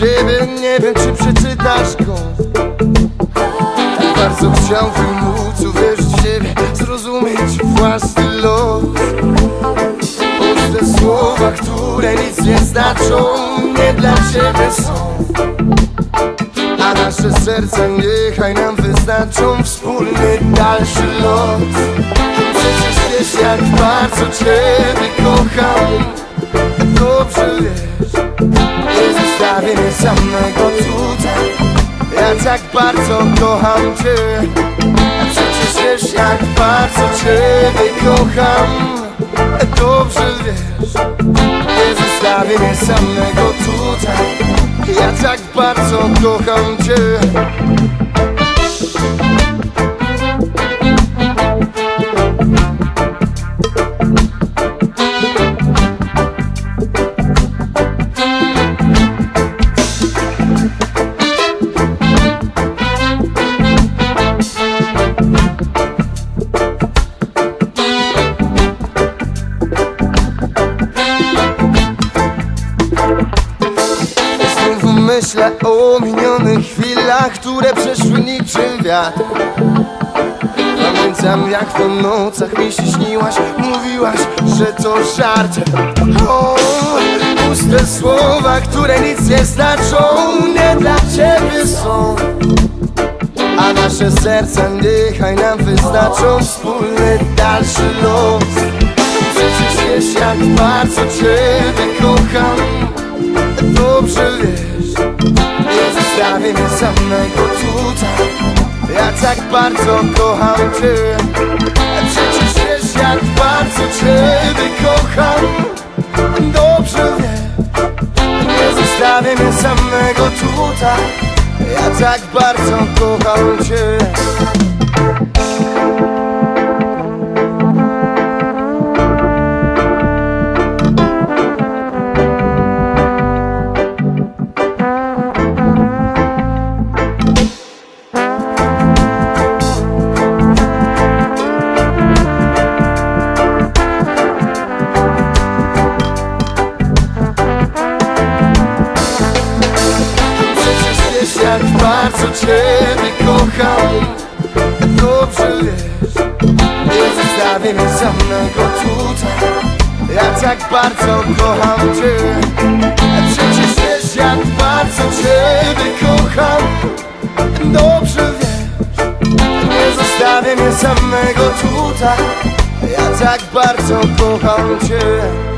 nie wiem czy przeczytasz go. Bardzo chciałbym móc uwierzyć w siebie Zrozumieć własny los. Puste słowa, które nic nie znaczą Nie dla ciebie są. A nasze serca niechaj nam wyznaczą wspólny dalszy lot Przecież wiesz jak bardzo Ciebie kocham. Dobrze wiesz tutaj Ja tak bardzo kocham Cię. A przecież wiesz jak bardzo Ciebie kocham. Dobrze wiesz Nie zostawię mnie samego tutaj Ja tak bardzo kocham Cię myślę o minionych chwilach, które przeszły niczym wiatr. Pamiętam jak po nocach mi się śniłaś Mówiłaś, że to żart. O, puste słowa, które nic nie znaczą Nie dla ciebie są. A nasze serca niechaj nam wyznaczą Wspólny dalszy los. Przecież wiesz jak bardzo ciebie kocham. Dobrze wiesz Mnie samego tutaj. Ja tak bardzo kocham Cię. Przecież wiesz jak bardzo Ciebie kocham. Dobrze wiesz Nie zostawię mnie samego tutaj. Ja tak bardzo kocham Cię jak bardzo Ciebie kocham. Dobrze wiesz Nie zostawię mnie samego tutaj. Ja tak bardzo kocham Cię. Przecież wiesz jak bardzo Ciebie kocham. Dobrze wiesz Nie zostawię mnie samego tutaj. Ja tak bardzo kocham Cię